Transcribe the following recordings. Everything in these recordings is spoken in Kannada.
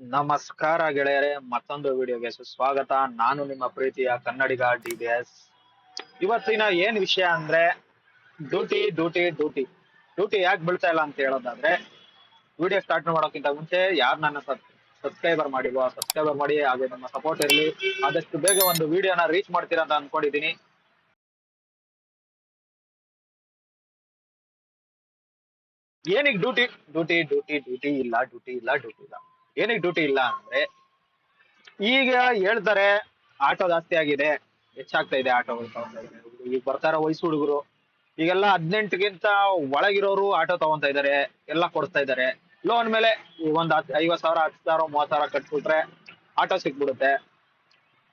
ನಮಸ್ಕಾರ ಗೆಳೆಯರೆ, ಮತ್ತೊಂದು ವಿಡಿಯೋಗೆ ಸುಸ್ವಾಗತ. ನಾನು ನಿಮ್ಮ ಪ್ರೀತಿಯ ಕನ್ನಡಿಗ ಡಿ ಬಿ ಎಸ್. ಇವತ್ತಿನ ಏನ್ ವಿಷಯ ಅಂದ್ರೆ, ಡ್ಯೂಟಿ ಡ್ಯೂಟಿ ಡ್ಯೂಟಿ. ಡ್ಯೂಟಿ ಯಾಕೆ ಬೀಳ್ತಾ ಇಲ್ಲ ಅಂತ ಹೇಳೋದಾದ್ರೆ, ವಿಡಿಯೋ ಸ್ಟಾರ್ಟ್ ಮಾಡೋಕ್ಕಿಂತ ಮುಂಚೆ ಯಾರು ನನ್ನ ಸಬ್ಸ್ಕ್ರೈಬರ್ ಮಾಡಿಲ್ವೋ ಸಬ್ಸ್ಕ್ರೈಬರ್ ಮಾಡಿ, ಹಾಗೆ ನಮ್ಮ ಸಪೋರ್ಟ್ ಇರಲಿ. ಆದಷ್ಟು ಬೇಗ ಒಂದು ವಿಡಿಯೋನ ರೀಚ್ ಮಾಡ್ತೀರಾ ಅಂತ ಅನ್ಕೊಂಡಿದೀನಿ ಏನಿಗೆ ಡ್ಯೂಟಿ? ಡ್ಯೂಟಿ ಡ್ಯೂಟಿ ಡ್ಯೂಟಿ ಇಲ್ಲ ಡ್ಯೂಟಿ ಇಲ್ಲ ಡ್ಯೂಟಿ ಇಲ್ಲ. ಏನಿಗೆ ಡ್ಯೂಟಿ ಇಲ್ಲ ಅಂದ್ರೆ ಈಗ ಹೇಳ್ತಾರೆ ಆಟೋ ಜಾಸ್ತಿ ಆಗಿದೆ, ಹೆಚ್ಚಾಗ್ತಾ ಇದೆ ಆಟೋಗಳು ಈಗ ಬರ್ತಾರ ವಯಸ್ಸು ಹುಡುಗರು. ಈಗೆಲ್ಲ ಹದಿನೆಂಟಕ್ಕಿಂತ ಒಳಗಿರೋರು ಆಟೋ ತಗೊಂತ ಇದಾರೆ, ಎಲ್ಲ ಕೊಡಿಸ್ತಾ ಇದಾರೆ. ಲೋನ್ ಮೇಲೆ ಒಂದ್ ಐವತ್ ಸಾವಿರ, ಹತ್ತು ಸಾವಿರ, ಮೂವತ್ ಸಾವಿರ ಕಟ್ಬಿಟ್ರೆ ಆಟೋ ಸಿಕ್ಬಿಡುತ್ತೆ.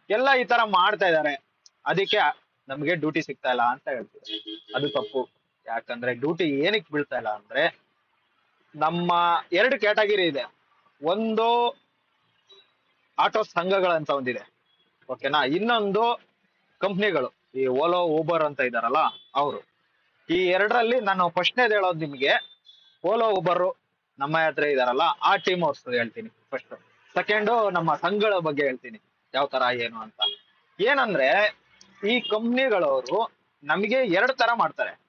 ಎಲ್ಲ ಈ ತರ ಮಾಡ್ತಾ ಇದಾರೆ. ಅದಕ್ಕೆ ನಮ್ಗೆ ಡ್ಯೂಟಿ ಸಿಗ್ತಾ ಇಲ್ಲ ಅಂತ ಹೇಳ್ತೀವಿ ಅದು ತಪ್ಪು. ಯಾಕಂದ್ರೆ ಡ್ಯೂಟಿ ಏನಕ್ಕೆ ಬೀಳ್ತಾ ಇಲ್ಲ ಅಂದ್ರೆ ನಮ್ಮ ಎರಡು ಕ್ಯಾಟಗರಿ ಇದೆ. ಒಂದು ಆಟೋ ಸಂಘಗಳಂತ ಒಂದಿದೆ. ಓಕೆನಾ ಇನ್ನೊಂದು ಕಂಪ್ನಿಗಳು. ಈ ಓಲೋ ಊಬರ್ ಅಂತ ಇದಾರಲ್ಲ ಅವರು. ಈ ಎರಡರಲ್ಲಿ ನಾನು ಫಸ್ಟ್ನೇದು ಹೇಳೋದು ನಿಮ್ಗೆ. ಓಲೋ ಊಬರ್ ನಮ್ಮ ಹತ್ರ ಇದಾರಲ್ಲ, ಆ ಟೀಮ್ ಅವ್ರ ಹೇಳ್ತೀನಿ ಫಸ್ಟ್ ಸೆಕೆಂಡು ನಮ್ಮ ಸಂಘಗಳ ಬಗ್ಗೆ ಹೇಳ್ತೀನಿ. ಯಾವ ತರ, ಏನು ಅಂತ. ಏನಂದ್ರೆ, ಈ ಕಂಪ್ನಿಗಳವರು ನಮಗೆ ಎರಡು ತರ ಮಾಡ್ತಾರೆ.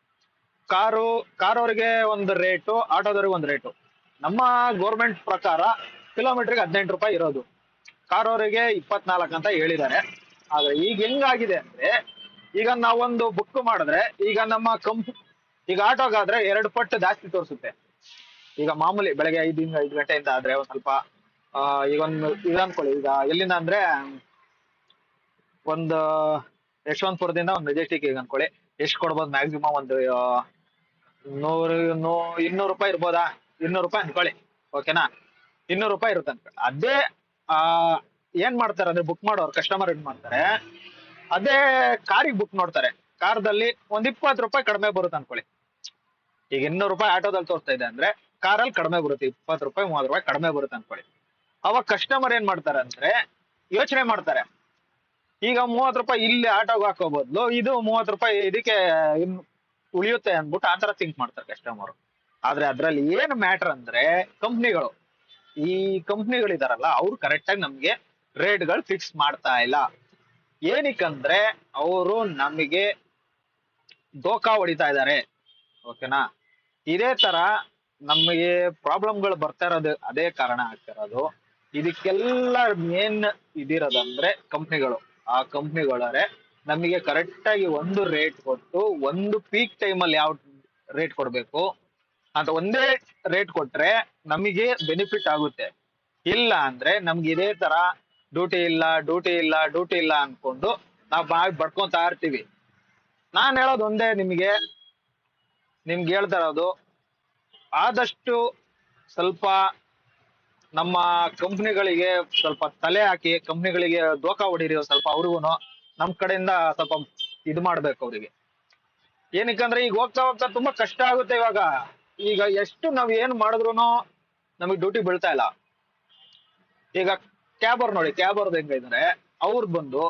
ಕಾರು ಕಾರ್ ಅವ್ರಿಗೆ ಒಂದು ರೇಟು ಆಟೋದವ್ರಿಗೆ ಒಂದು ರೇಟು ನಮ್ಮ ಗೌರ್ಮೆಂಟ್ ಪ್ರಕಾರ ಕಿಲೋಮೀಟರ್ಗೆ ಹದಿನೆಂಟು ರೂಪಾಯಿ ಇರೋದು. ಕಾರ್ ಅವರಿಗೆ ಇಪ್ಪತ್ನಾಲ್ಕು ಅಂತ ಹೇಳಿದ್ದಾರೆ. ಆದ್ರೆ ಈಗ ಹೆಂಗಾಗಿದೆ ಅಂದ್ರೆ, ಈಗ ನಾವೊಂದು ಬುಕ್ ಮಾಡಿದ್ರೆ, ಈಗ ನಮ್ಮ ಕಂಪ್ ಈಗ ಆಟೋಗಾದ್ರೆ ಎರಡು ಪಟ್ಟು ಜಾಸ್ತಿ ತೋರಿಸುತ್ತೆ. ಈಗ ಮಾಮೂಲಿ ಬೆಳಗ್ಗೆ ಐದಿಂದ ಐದು ಗಂಟೆಯಿಂದ ಆದ್ರೆ ಒಂದ್ ಸ್ವಲ್ಪ ಈಗ ಒಂದು ಇದು ಅನ್ಕೊಳ್ಳಿ, ಈಗ ಎಲ್ಲಿಂದ ಅಂದ್ರೆ, ಒಂದು ಯಶವಂತಪುರದಿಂದ ಒಂದು ಈಗ ಅನ್ಕೊಳ್ಳಿ. ಎಷ್ಟು ಕೊಡ್ಬೋದು ಮ್ಯಾಕ್ಸಿಮಮ್ ಒಂದು ನೂರು, ನೂ, ಇನ್ನೂರು ರೂಪಾಯಿ ಇರ್ಬೋದಾ? ಇನ್ನೂರು ರೂಪಾಯಿ ಅನ್ಕೊಳ್ಳಿ. ಓಕೆನಾ ಇನ್ನೂರು ರೂಪಾಯಿ ಇರುತ್ತೆ ಅನ್ಕೊಳ್ಳಿ. ಅದೇ, ಆ, ಏನ್ ಮಾಡ್ತಾರೆ? ಅಂದ್ರೆ ಬುಕ್ ಮಾಡೋರು ಕಸ್ಟಮರ್ ಏನ್ ಮಾಡ್ತಾರೆ? ಅದೇ ಕಾರಿಗೆ ಬುಕ್ ನೋಡ್ತಾರೆ. ಕಾರ್ದಲ್ಲಿ ಒಂದ್ ಇಪ್ಪತ್ತು ರೂಪಾಯಿ ಕಡಿಮೆ ಬರುತ್ತೆ ಅನ್ಕೊಳ್ಳಿ. ಈಗ ಇನ್ನೂರು ರೂಪಾಯಿ ಆಟೋದಲ್ಲಿ ತೋರಿಸ್ತಾ ಇದೆ ಅಂದ್ರೆ ಕಾರಲ್ಲಿ ಕಡಿಮೆ ಬರುತ್ತೆ. ಇಪ್ಪತ್ತು ರೂಪಾಯಿ, ಮೂವತ್ತು ರೂಪಾಯಿ ಕಡಿಮೆ ಬರುತ್ತೆ ಅನ್ಕೊಳ್ಳಿ. ಅವಾಗ ಕಸ್ಟಮರ್ ಏನ್ ಮಾಡ್ತಾರೆ ಅಂದ್ರೆ ಯೋಚನೆ ಮಾಡ್ತಾರೆ. ಈಗ ಮೂವತ್ ರೂಪಾಯಿ ಇಲ್ಲಿ ಆಟೋಗೆ ಹಾಕೋ ಬದಲು ಇದು ಮೂವತ್ ರೂಪಾಯಿ ಇದಕ್ಕೆ ಉಳಿಯುತ್ತೆ ಅಂದ್ಬಿಟ್ಟು ಆತರ ಥಿಂಕ್ ಮಾಡ್ತಾರೆ ಕಸ್ಟಮರ್ ಆದ್ರೆ ಅದ್ರಲ್ಲಿ ಏನ್ ಮ್ಯಾಟರ್ ಅಂದ್ರೆ ಕಂಪ್ನಿಗಳು ಈ ಕಂಪ್ನಿಗಳಿದಾರಲ್ಲ ಅವ್ರು ಕರೆಕ್ಟ್ ಆಗಿ ನಮ್ಗೆ ರೇಟ್ಗಳು ಫಿಕ್ಸ್ ಮಾಡ್ತಾ ಇಲ್ಲ. ಏನಕ್ಕಂದ್ರೆ ಅವರು ನಮಗೆ ದೋಖಾ ಹೊಡಿತಾ ಇದ್ದಾರೆ ಓಕೆನಾ ಇದೇ ತರ ನಮಗೆ ಪ್ರಾಬ್ಲಮ್ಗಳು ಬರ್ತಾ ಇರೋದು, ಅದೇ ಕಾರಣ ಆಗ್ತಿರೋದು ಇದಕ್ಕೆಲ್ಲ ಮೇನ್ ಇದಿರೋದಂದ್ರೆ ಕಂಪ್ನಿಗಳು ಆ ಕಂಪ್ನಿಗಳರೆ ನಮಗೆ ಕರೆಕ್ಟ್ ಆಗಿ ಒಂದು ರೇಟ್ ಕೊಟ್ಟು, ಒಂದು ಪೀಕ್ ಟೈಮಲ್ಲಿ ಯಾವ ರೇಟ್ ಕೊಡ್ಬೇಕು? ಅಂತ ಒಂದೇ ರೇಟ್ ಕೊಟ್ರೆ ನಮಗೆ ಬೆನಿಫಿಟ್ ಆಗುತ್ತೆ. ಇಲ್ಲ ಅಂದ್ರೆ ನಮ್ಗೆ ಇದೇ ತರ ಡ್ಯೂಟಿ ಇಲ್ಲ ಡ್ಯೂಟಿ ಇಲ್ಲ ಡ್ಯೂಟಿ ಇಲ್ಲ ಅನ್ಕೊಂಡು ನಾವು ಬಾಯಿ ಬಡ್ಕೊಂತಾ ಇರ್ತೀವಿ. ನಾನ್ ಹೇಳೋದು ಒಂದೇ ನಿಮಗೆ. ನಿಮ್ಗೆ ಹೇಳ್ತಾ ಇರೋದು, ಆದಷ್ಟು ಸ್ವಲ್ಪ ನಮ್ಮ ಕಂಪ್ನಿಗಳಿಗೆ ಸ್ವಲ್ಪ ತಲೆ ಹಾಕಿ ಕಂಪ್ನಿಗಳಿಗೆ ದೋಖಾ ಹೊಡಿರಿ ಸ್ವಲ್ಪ ಅವ್ರಿಗೂ ನಮ್ ಕಡೆಯಿಂದ ಸ್ವಲ್ಪ ಇದು ಮಾಡ್ಬೇಕು ಅವ್ರಿಗೆ. ಏನಕ್ಕಂದ್ರೆ ಈಗ ಹೋಗ್ತಾ ಹೋಗ್ತಾ ತುಂಬಾ ಕಷ್ಟ ಆಗುತ್ತೆ ಇವಾಗ. ಈಗ ಎಷ್ಟು ನಾವ್ ಏನ್ ಮಾಡಿದ್ರು ನಮಗ್ ಡ್ಯೂಟಿ ಬೀಳ್ತಾ ಇಲ್ಲ. ಈಗ ಕ್ಯಾಬ್ ಅವ್ರು ನೋಡಿ ಕ್ಯಾಬ್ ಅವ್ರದ್ದು ಹೆಂಗಿದ್ರೆ ಅವ್ರು ಬಂದು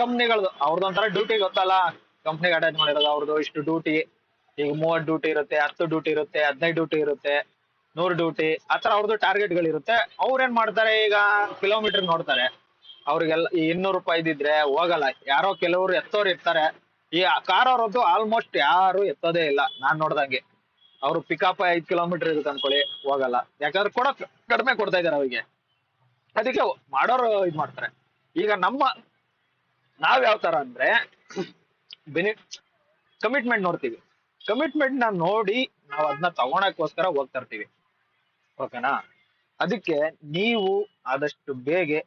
ಕಂಪ್ನಿಗಳದ್ದು ಅವ್ರದ್ದೊಂಥರ ಡ್ಯೂಟಿ ಗೊತ್ತಲ್ಲ? ಕಂಪ್ನಿಗೆ ಅಟ್ಯಾಚ್ ಮಾಡಿರೋದು ಅವ್ರದ್ದು ಇಷ್ಟು ಡ್ಯೂಟಿ ಈಗ ಮೂವತ್ ಡ್ಯೂಟಿ ಇರುತ್ತೆ, ಹತ್ತು ಡ್ಯೂಟಿ ಇರುತ್ತೆ, ಹದಿನೈದು ಡ್ಯೂಟಿ ಇರುತ್ತೆ, ನೂರು ಡ್ಯೂಟಿ ಆತರ ಅವ್ರದ್ದು ಟಾರ್ಗೆಟ್ ಗಳಿರುತ್ತೆ ಅವ್ರ ಏನ್ ಮಾಡ್ತಾರೆ ಈಗ ಕಿಲೋಮೀಟರ್ ನೋಡ್ತಾರೆ. ಅವ್ರಿಗೆಲ್ಲ ಈ ಇನ್ನೂರು ರೂಪಾಯಿ ಇದ್ದಿದ್ರೆ ಹೋಗಲ್ಲ. ಯಾರೋ ಕೆಲವರು ಎತ್ತೋರು ಇರ್ತಾರೆ. ಈ ಕಾರ್ ಅವ್ರದ್ದು ಆಲ್ಮೋಸ್ಟ್ ಯಾರು ಎತ್ತೋದೇ ಇಲ್ಲ. ನಾನ್ ನೋಡ್ದಂಗೆ. ಅವ್ರು ಪಿಕಪ್ ಐದ್ ಕಿಲೋಮೀಟರ್ ಇರುತ್ತೆ ಅನ್ಕೊಳ್ಳಿ, ಹೋಗಲ್ಲ. ಯಾಕಂದ್ರೆ ಕೊಡಕ್ ಕಡಿಮೆ ಕೊಡ್ತಾ ಇದಾರೆ ಅವ್ರಿಗೆ. ಅದಕ್ಕೆ ಮಾಡೋರು ಇದ್ ಮಾಡ್ತಾರೆ. ಈಗ ನಮ್ಮ, ನಾವ್ ಯಾವ ತರ ಅಂದ್ರೆ, ಬೆನಿ ಕಮಿಟ್ಮೆಂಟ್ ನೋಡ್ತೀವಿ. ಕಮಿಟ್ಮೆಂಟ್ನ ನೋಡಿ ನಾವ್ ಅದನ್ನ ತಗೋಣಕ್ಕೋಸ್ಕರ ಹೋಗ್ತಾ ಇರ್ತೀವಿ. ಓಕೆನಾ? ಅದಕ್ಕೆ ನೀವು ಆದಷ್ಟು ಬೇಗ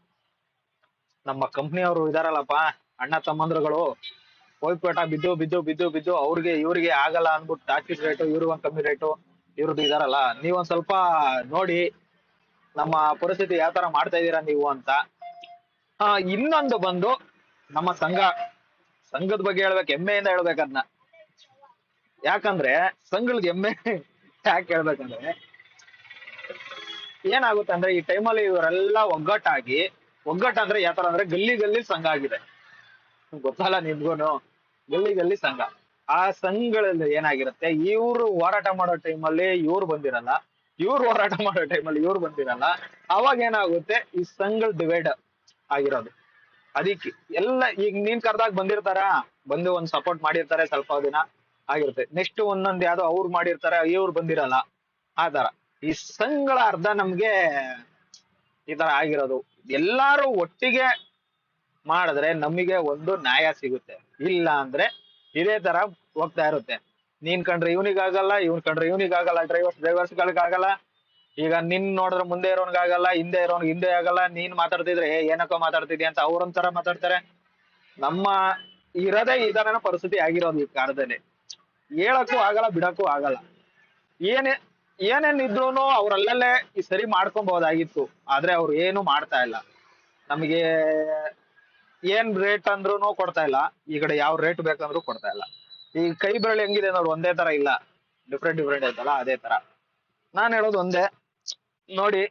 ನಮ್ಮ ಕಂಪ್ನಿಯವರು ಇದಾರಲ್ಲಪ್ಪ, ಅಣ್ಣ ತಮ್ಮಂದ್ರುಗಳು ಹೋಗ್ಪೇಟ ಬಿದ್ದು ಬಿದ್ದು ಬಿದ್ದು ಬಿದ್ದು ಅವ್ರಿಗೆ, ಇವ್ರಿಗೆ ಆಗಲ್ಲ ಅಂದ್ಬಿಟ್ಟು ಟಾಕಿಸ್ ರೇಟು ಇವ್ರಿಗೆ ಒಂದ್ ಕಮ್ಮಿ ರೇಟು ಇವ್ರದ್ದು ಇದಾರಲ್ಲ. ನೀವೊಂದ್ ಸ್ವಲ್ಪ ನೋಡಿ, ನಮ್ಮ ಪರಿಸ್ಥಿತಿ ಯಾವ ತರ ಮಾಡ್ತಾ ಇದೀರಾ ನೀವು ಅಂತ. ಆ ಇನ್ನೊಂದು ಬಂದು ನಮ್ಮ ಸಂಘ. ಸಂಘದ ಬಗ್ಗೆ ಹೇಳ್ಬೇಕು, ಹೆಮ್ಮೆಯಿಂದ ಹೇಳ್ಬೇಕು ಅದನ್ನ ಯಾಕಂದ್ರೆ ಸಂಘಗಳಿಗೆ ಹೆಮ್ಮೆ ಯಾಕೆ ಹೇಳ್ಬೇಕಂದ್ರೆ, ಏನಾಗುತ್ತೆ ಅಂದ್ರೆ ಈ ಟೈಮಲ್ಲಿ ಇವರೆಲ್ಲ ಒಗ್ಗಟ್ಟಾಗಿ, ಒಗ್ಗಟ್ಟು ಅಂದ್ರೆ ಯಾವ ತರ ಅಂದ್ರೆ ಗಲ್ಲಿ ಗಲ್ಲಿ ಸಂಘ ಆಗಿದೆ. ಗೊತ್ತಲ್ಲ ನಿಮ್ಗೂನು? ಗಲ್ಲಿ ಗಲ್ಲಿ ಸಂಘ. ಆ ಸಂಘಗಳಲ್ಲಿ ಏನಾಗಿರುತ್ತೆ, ಇವ್ರು ಹೋರಾಟ ಮಾಡೋ ಟೈಮಲ್ಲಿ ಇವ್ರು ಬಂದಿರಲ್ಲ, ಇವ್ರು ಹೋರಾಟ ಮಾಡೋ ಟೈಮಲ್ಲಿ ಇವ್ರು ಬಂದಿರಲ್ಲ, ಅವಾಗ ಏನಾಗುತ್ತೆ, ಈ ಸಂಘಗಳು ಡಿವೈಡ್ ಆಗಿರೋದು. ಅದಕ್ಕೆ ಎಲ್ಲ, ಈಗ ನೀನ್ ಕರ್ದಾಗ ಬಂದಿರ್ತಾರ? ಬಂದು ಒಂದ್ ಸಪೋರ್ಟ್ ಮಾಡಿರ್ತಾರೆ ಸ್ವಲ್ಪ ದಿನ, ಆಗಿರುತ್ತೆ. ನೆಕ್ಸ್ಟ್ ಒಂದೊಂದ್ ಯಾವ್ದೋ ಅವ್ರು ಮಾಡಿರ್ತಾರೆ, ಇವ್ರು ಬಂದಿರಲ್ಲ, ಆ ತರ ಈ ಸಂಘಗಳ ಅರ್ಧ ನಮ್ಗೆ ಈ ತರ ಆಗಿರೋದು. ಎಲ್ಲಾರು ಒಟ್ಟಿಗೆ ಮಾಡಿದ್ರೆ ನಮಗೆ ಒಂದು ನ್ಯಾಯ ಸಿಗುತ್ತೆ. ಇಲ್ಲ ಅಂದ್ರೆ ಇದೇ ತರ ಹೋಗ್ತಾ ಇರುತ್ತೆ. ನೀನ್ ಕಂಡ್ರೆ ಇವನಿಗಾಗಲ್ಲ ಇವನ್ ಕಂಡ್ರೆ ಇವನಿಗಾಗಲ್ಲ ಡ್ರೈವರ್ಸ್ ಡ್ರೈವರ್ಸ್ ಗಳಿಗಾಗಲ್ಲ ಈಗ ನಿನ್ ನೋಡಿದ್ರೆ ಮುಂದೆ ಇರೋನ್ಗಾಗಲ್ಲ ಹಿಂದೆ ಇರೋನ್ ಹಿಂದೆ ಆಗಲ್ಲ. ನೀನ್ ಮಾತಾಡ್ತಿದ್ರೆ ಏನಕ್ಕೋ ಮಾತಾಡ್ತಿದ್ಯ ಅಂತ ಅವ್ರೊಂಥರ ಮಾತಾಡ್ತಾರೆ. ನಮ್ಮ ಇರದೇ ಈ ತರನ ಪರಿಸ್ಥಿತಿ ಆಗಿರೋದು ಈ ಕಾಲದಲ್ಲಿ. ಹೇಳಕ್ಕೂ ಆಗಲ್ಲ, ಬಿಡಕ್ಕೂ ಆಗಲ್ಲ. ಏನೇ ಏನೇನ್ ಇದ್ರು ಅವ್ರಲ್ಲೇ ಸರಿ ಮಾಡ್ಕೊಬಹುದಾಗಿತ್ತು. ಆದ್ರೆ ಅವ್ರು ಏನು ಮಾಡ್ತಾ ಇಲ್ಲ. ನಮಗೆ ಏನ್ ರೇಟ್ ಅಂದ್ರೂ ಕೊಡ್ತಾ ಇಲ್ಲ. ಈ ಕಡೆ ಯಾವ ರೇಟ್ ಬೇಕಂದ್ರೂ ಕೊಡ್ತಾ ಇಲ್ಲ. ಈ ಕೈ ಬೆರಳು ಹೆಂಗಿದೆ ನೋಡಿ, ಒಂದೇ ತರ ಇಲ್ಲ. ಡಿಫ್ರೆಂಟ್ ಡಿಫ್ರೆಂಟ್ ಐತಲ್ಲ, ಅದೇ ತರ. ನಾನ್ ಹೇಳೋದು ಒಂದೇ. ನೋಡಿ,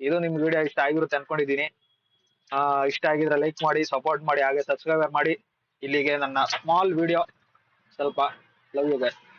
ಇದು ನಿಮ್ ವಿಡಿಯೋ ಇಷ್ಟ ಆಗಿರುತ್ತೆ ಅನ್ಕೊಂಡಿದೀನಿ ಆ, ಇಷ್ಟ ಆಗಿದ್ರೆ ಲೈಕ್ ಮಾಡಿ ಸಪೋರ್ಟ್ ಮಾಡಿ, ಹಾಗೆ ಸಬ್ಸ್ಕ್ರೈಬರ್ ಮಾಡಿ. ಇಲ್ಲಿಗೆ ನನ್ನ ಸ್ಮಾಲ್ ವಿಡಿಯೋ ಸ್ವಲ್ಪ ಲವ್ ಯು ಗೈಸ್